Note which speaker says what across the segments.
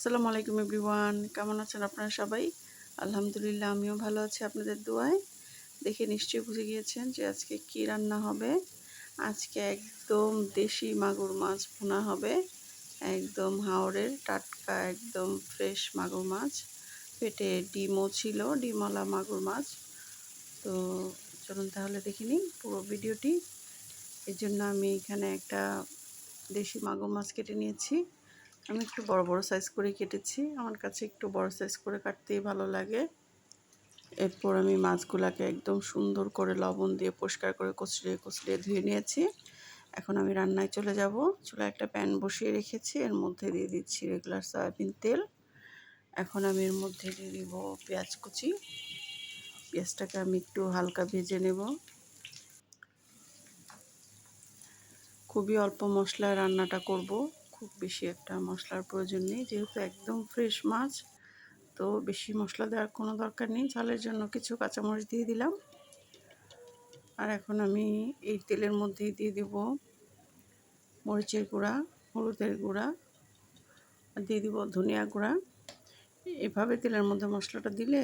Speaker 1: আসসালামু আলাইকুম এভরিওয়ান, কেমন আছেন আপনারা সবাই? আলহামদুলিল্লাহ, আমিও ভালো আছি আপনাদের দোয়ায়। দেখে নিশ্চয়ই বুঝে গিয়েছেন যে আজকে কি রান্না হবে। আজকে একদম দেশি মাগুর মাছ ভুনা হবে। একদম হাওড়ের টাটকা, একদম ফ্রেশ মাগুর মাছ। পেটে ডিমও ছিল, ডিমওয়ালা মাগুর মাছ। তো চলুন তাহলে দেখে নিই পুরো ভিডিওটি। এর জন্য আমি এখানে একটা দেশি মাগুর মাছ কেটে নিয়েছি। আমি একটু বড় বড় সাইজ করে কেটেছি। আমার কাছে একটু বড় সাইজ করে কাটতেই ভালো লাগে। এরপর আমি মাছগুলাকে একদম সুন্দর করে লবণ দিয়ে পরিষ্কার করে কচড়িয়ে কচড়িয়ে ধুয়ে নিয়েছি। এখন আমি রান্নায় চলে যাব। চুলা একটা প্যান বসিয়ে রেখেছি। এর মধ্যে দিয়ে দিচ্ছি রেগুলার সয়াবিন তেল। এখন আমি এর মধ্যে দিয়ে দিব পেঁয়াজ কুচি। পেঁয়াজটাকে আমি একটু হালকা ভেজে নেব। খুবই অল্প মশলায় রান্নাটা করব। খুব বেশি একটা মশলার প্রয়োজন নেই। যেহেতু একদম ফ্রেশ মাছ, তো বেশি মশলা দেওয়ার কোনো দরকার নেই। ঝালের জন্য কিছু কাঁচামরিচ দিয়ে দিলাম। আর এখন আমি এই তেলের মধ্যেই দিয়ে দেব মরিচের গুঁড়া, হলুদের গুঁড়া, আর দিয়ে দিব ধনিয়া গুঁড়া। এভাবে তেলের মধ্যে মশলাটা দিলে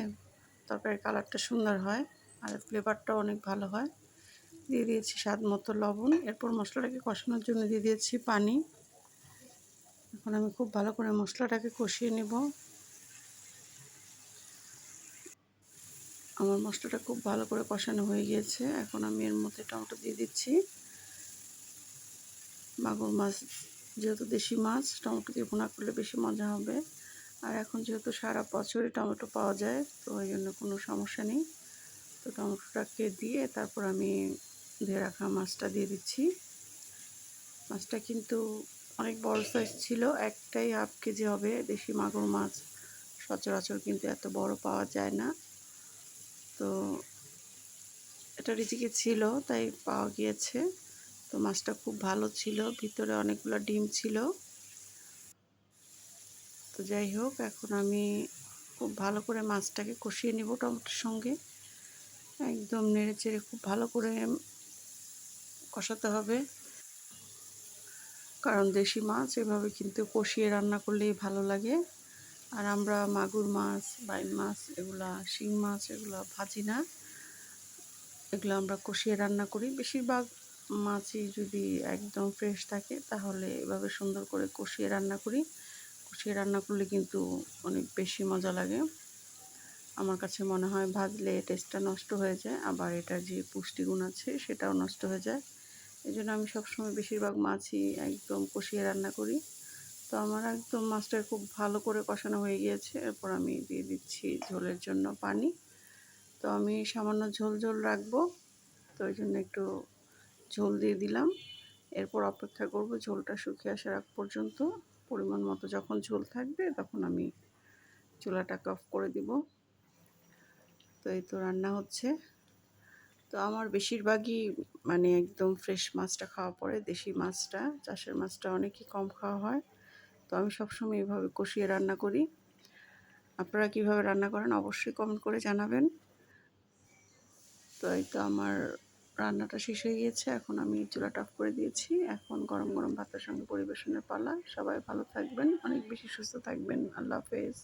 Speaker 1: তরকারির কালারটা সুন্দর হয় আর ফ্লেভারটাও অনেক ভালো হয়। দিয়ে দিয়েছি স্বাদ মতো লবণ। এরপর মশলাটাকে কষানোর জন্য দিয়ে দিয়েছি পানি। এখন আমি খুব ভালো করে মশলাটাকে কষিয়ে নেব। আমার মশলাটা খুব ভালো করে কষানো হয়ে গিয়েছে। এখন আমি এর মধ্যে টমেটো দিয়ে দিচ্ছি। মাগুর মাছ, যেহেতু দেশি মাছ, টমেটো দিয়ে ভুনা করলে বেশি মজা হবে। আর এখন যেহেতু সারা বছরই টমেটো পাওয়া যায়, তো ওই জন্য কোনো সমস্যা নেই। তো টমেটোটাকে দিয়ে তারপর আমি ধুয়ে রাখা মাছটা দিয়ে দিচ্ছি। মাছটা কিন্তু অনেক বড় সাইজ ছিল, একটাই হাফ কেজি হবে, দেশি মাগুর মাছ। সচরাচর কিন্তু এত বড় পাওয়া যায় না। তো এটা রিজিকে ছিল, তাই পাওয়া গিয়েছে। তো মাছটা খুব ভালো ছিল, ভিতরে অনেকগুলো ডিম ছিল। তো যাই হোক, এখন আমি খুব ভালো করে মাছটাকে কষিয়ে নেব টমেটোর সঙ্গে। একদম নেড়ে চেড়ে খুব ভালো করে কষাতে হবে। কারণ দেশি মাছ এভাবে কিন্তু কষিয়ে রান্না করলেই ভালো লাগে। আর আমরা মাগুর মাছ, বাইন মাছ, এগুলা শিং মাছ এগুলো ভাজি না। এগুলো আমরা কষিয়ে রান্না করি। বেশিরভাগ মাছই যদি একদম ফ্রেশ থাকে তাহলে এভাবে সুন্দর করে কষিয়ে রান্না করি। কষিয়ে রান্না করলে কিন্তু অনেক বেশি মজা লাগে। আমার কাছে মনে হয় ভাজলে টেস্টটা নষ্ট হয়ে যায়। আবার এটার যে পুষ্টিগুণ আছে সেটাও নষ্ট হয়ে যায়। এই জন্য আমি সবসময় বেশিরভাগ মাছই একদম কষিয়ে রান্না করি। তো আমার একদম মাছটা খুব ভালো করে কষানো হয়ে গিয়েছে। এরপর আমি দিয়ে দিচ্ছি ঝোলের জন্য পানি। তো আমি সামান্য ঝোল ঝোল রাখব। তো ওই জন্য একটু ঝোল দিয়ে দিলাম। এরপর অপেক্ষা করব ঝোলটা শুকিয়ে আসার আগ পর্যন্ত। পরিমাণ মতো যখন ঝোল থাকবে তখন আমি চুলাটাকে অফ করে দিব। তো এই তো রান্না হচ্ছে। তো আমার বেশিরভাগই মানে একদম ফ্রেশ মাছটা খাওয়া পড়ে দেশি মাছটা, চাষের মাছটা অনেকই কম খাওয়া হয়। তো আমি সবসময় এইভাবে কষিয়ে রান্না করি। আপনারা কীভাবে রান্না করেন অবশ্যই কমেন্ট করে জানাবেন। তো এই তো আমার রান্নাটা শেষ হয়ে গিয়েছে। এখন আমি চুলাটা অফ করে দিয়েছি। এখন গরম গরম ভাতের সঙ্গে পরিবেশনের পালা। সবাই ভালো থাকবেন, অনেক বেশি সুস্থ থাকবেন। আল্লাহ হাফেজ।